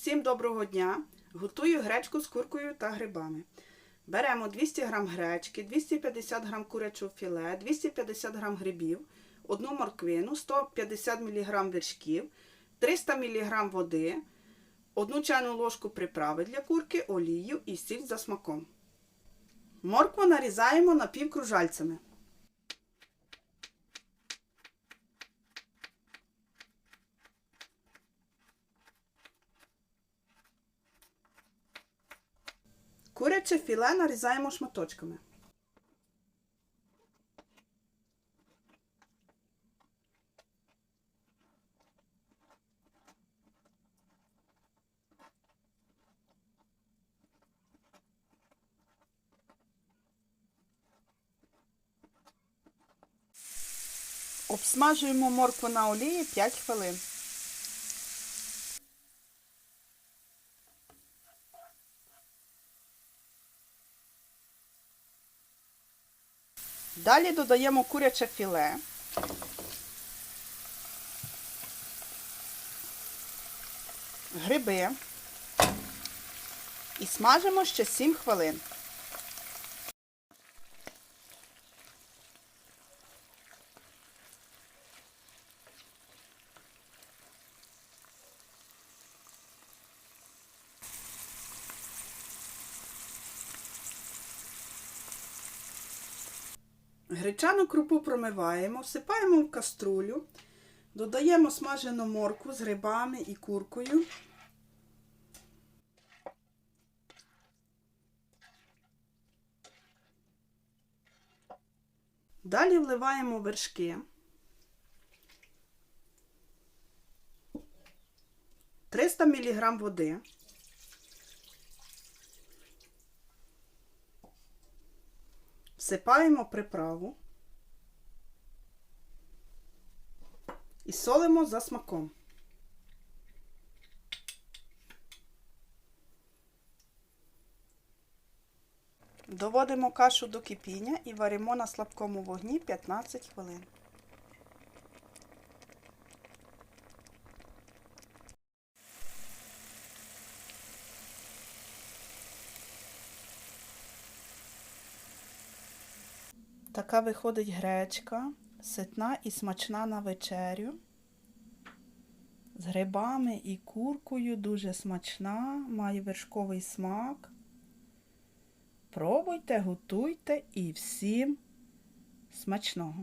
Всім доброго дня! Готую гречку з куркою та грибами. Беремо 200 г гречки, 250 г курячого філе, 250 г грибів, одну морквину, 150 мг вершків, 300 мг води, одну чайну ложку приправи для курки, олію і сіль за смаком. Моркву нарізаємо напівкружальцями. Куряче філе нарізаємо шматочками. Обсмажуємо моркву на олії 5 хвилин. Далі додаємо куряче філе. Гриби і смажимо ще 7 хвилин. Гречану крупу промиваємо, всипаємо в каструлю, додаємо смажену морку з грибами і куркою. Далі вливаємо вершки. Триста мг води. Всипаємо приправу і солимо за смаком. Доводимо кашу до кипіння і варимо на слабкому вогні 15 хвилин. Така виходить гречка, ситна і смачна на вечерю. З грибами і куркою дуже смачна, має вершковий смак. Пробуйте, готуйте і всім смачного!